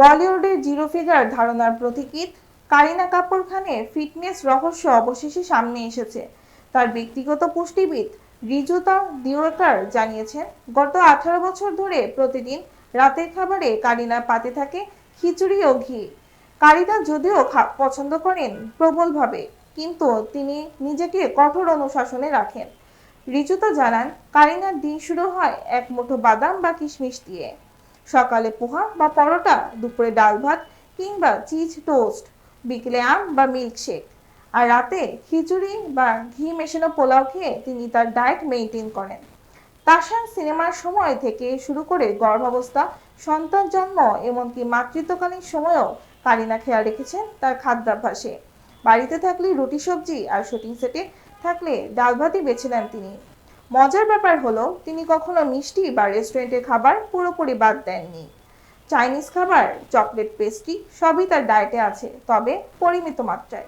বলিউডের zero figure ধারণার প্রতীকীত কারিনা কাপুর খানের ফিটনেস রহস্য অবশেষে সামনে এসেছে। তার ব্যক্তিগত পুষ্টিবিদ রিজুতা দিওয়াকার জানিয়েছেন, গত আঠারো বছর ধরে প্রতিদিন রাতের খাবারে কারিনা পাতে থাকে খিচুড়ি ও ঘি। কারিনা যদিও পছন্দ করেন প্রবলভাবে, কিন্তু তিনি নিজেকে কঠোর অনুশাসনে রাখেন। রিজুতা জানান, কারিনার দিন শুরু হয় এক মুঠো বাদাম বা কিশমিশ দিয়ে। সকালে পোহা বা পরোটা, দুপুরে ডাল ভাত কিংবা চিজ টোস্ট, বিকেলে আম বা মিল্কশেক। আর রাতে খিচুড়ি বা ঘি মেশানো পোলাও খেয়ে তিনি তার ডায়েট মেনটেন করেন। তাসান সিনেমার সময় থেকে শুরু করে গর্ভাবস্থা, সন্তান জন্ম এমনকি মাতৃত্বকালীন সময়েও কারিনা খেয়াল রেখেছেন তার খাদ্যাভ্যাসে। বাড়িতে থাকলে রুটি, সবজি আর শুটিং সেটে থাকলে ডাল ভাতই বেছে নেন তিনি। মজার ব্যাপার হলো, তিনি কখনো মিষ্টি বা রেস্টুরেন্টের খাবার পুরোপুরি বাদ দেননি। চাইনিজ খাবার, চকলেট পেস্ট্রি, সবই তার ডায়েটে আছে, তবে পরিমিত মাত্রায়।